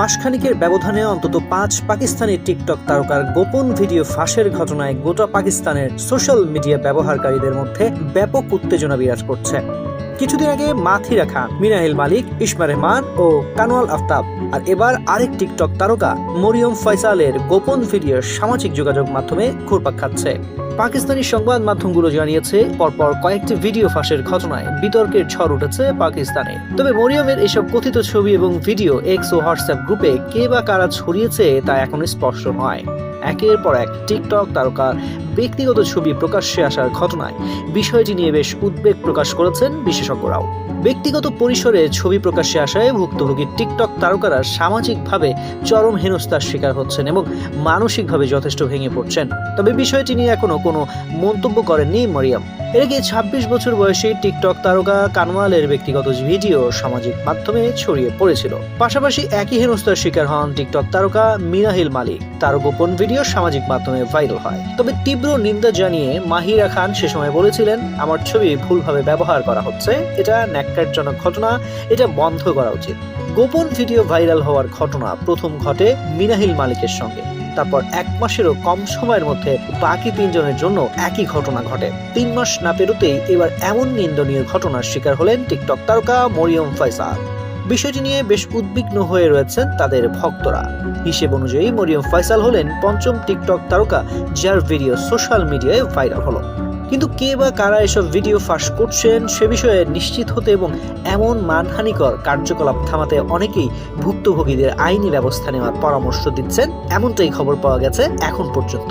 মাসখানিকের ব্যবধানে অন্তত পাঁচ পাকিস্তানি টিকটক তারকার গোপন ভিডিও ফাঁসের ঘটনায় গোটা পাকিস্তানের সোশ্যাল মিডিয়া ব্যবহারকারীদের মধ্যে ব্যাপক উত্তেজনা বিরাজ করছে। কিছুদিন আগে মাথিরা খান মিনাহিল মালিক ইসমা রহমান ও কানোয়াল আফতাব। আর এবার আরেক টিকটক তারকা মরিয়ম ফয়সালের গোপন ভিডিও সামাজিক যোগাযোগ মাধ্যমে ঘুরপাক খাচ্ছে। পাকিস্তানি সংবাদ মাধ্যমগুলো জানিয়েছে, পরপর কয়েকটি ভিডিও ফাঁসের ঘটনায় বিতর্কের ঝড় উঠেছে পাকিস্তানে। তবে মরিয়মের এসব কথিত ছবি এবং ভিডিও এক্স ও হোয়াটসঅ্যাপ গ্রুপে কে বা কারা ছড়িয়েছে তা এখনও স্পষ্ট নয়। একের পর এক টিকটক তারকার ব্যক্তিগত ছবি প্রকাশ্যে আসার ঘটনায়। বিষয়টি নিয়ে বেশ উদ্বেগ প্রকাশ করেছেন বিশেষজ্ঞরাও। ব্যক্তিগত পরিসরে ছবি প্রকাশ্যে আসায় ভুক্তভোগী টিকটক তারকারা সামাজিকভাবে চরম হেনস্থার শিকার হচ্ছেন এবং মানসিকভাবে যথেষ্ট ভেঙে পড়ছেন। তবে বিষয়টি নিয়ে এখনও কোনো মন্তব্য করেননি মরিয়াম। আগে ছাব্বিশ বছর বয়সী টিকটক তারকা কানওয়ালের ব্যক্তিগত ভিডিও সামাজিক মাধ্যমে ছড়িয়ে পড়েছিল। পাশাপাশি একই হেনস্থার শিকার হন টিকটক তারকা মিনাহিল মালিক। তার গোপন ভিডিও সামাজিক মাধ্যমে ভাইরাল হয়। তবে তীব্র নিন্দা জানিয়ে মাহিরা খান সে সময় বলেছিলেন, আমার ছবি ভুলভাবে ব্যবহার করা হচ্ছে। এটা ন্যাক্কারজনক ঘটনা। এটা বন্ধ করা উচিত। গোপন ভিডিও ভাইরাল হওয়ার ঘটনা প্রথম ঘটে মিনাহিল মালিকের সঙ্গে। তারপর এক মাসেরও কম সময়ের মধ্যে বাকি তিনজনের জন্য একই ঘটনা ঘটে। তিন মাস না পেরোতেই এবার এমন নিন্দনীয় ঘটনার শিকার হলেন টিকটক তারকা মরিয়ম ফয়সাল। বিষয়টি নিয়ে বেশ উদ্বিগ্ন হয়ে রয়েছেন তাদের ভক্তরা। হিসেব অনুযায়ী মরিয়ম ফয়সাল হলেন পঞ্চম টিকটক তারকা, যার ভিডিও সোশ্যাল মিডিয়ায় ভাইরাল হলো। কিন্তু কে বা কারা এসব ভিডিও ফাঁস করছেন সে বিষয়ে নিশ্চিত হতে এবং এমন মানহানিকর কার্যকলাপ থামাতে অনেকেই ভুক্তভোগীদের আইনি ব্যবস্থা নেওয়ার পরামর্শ দিচ্ছেন, এমনটাই খবর পাওয়া গেছে এখন পর্যন্ত।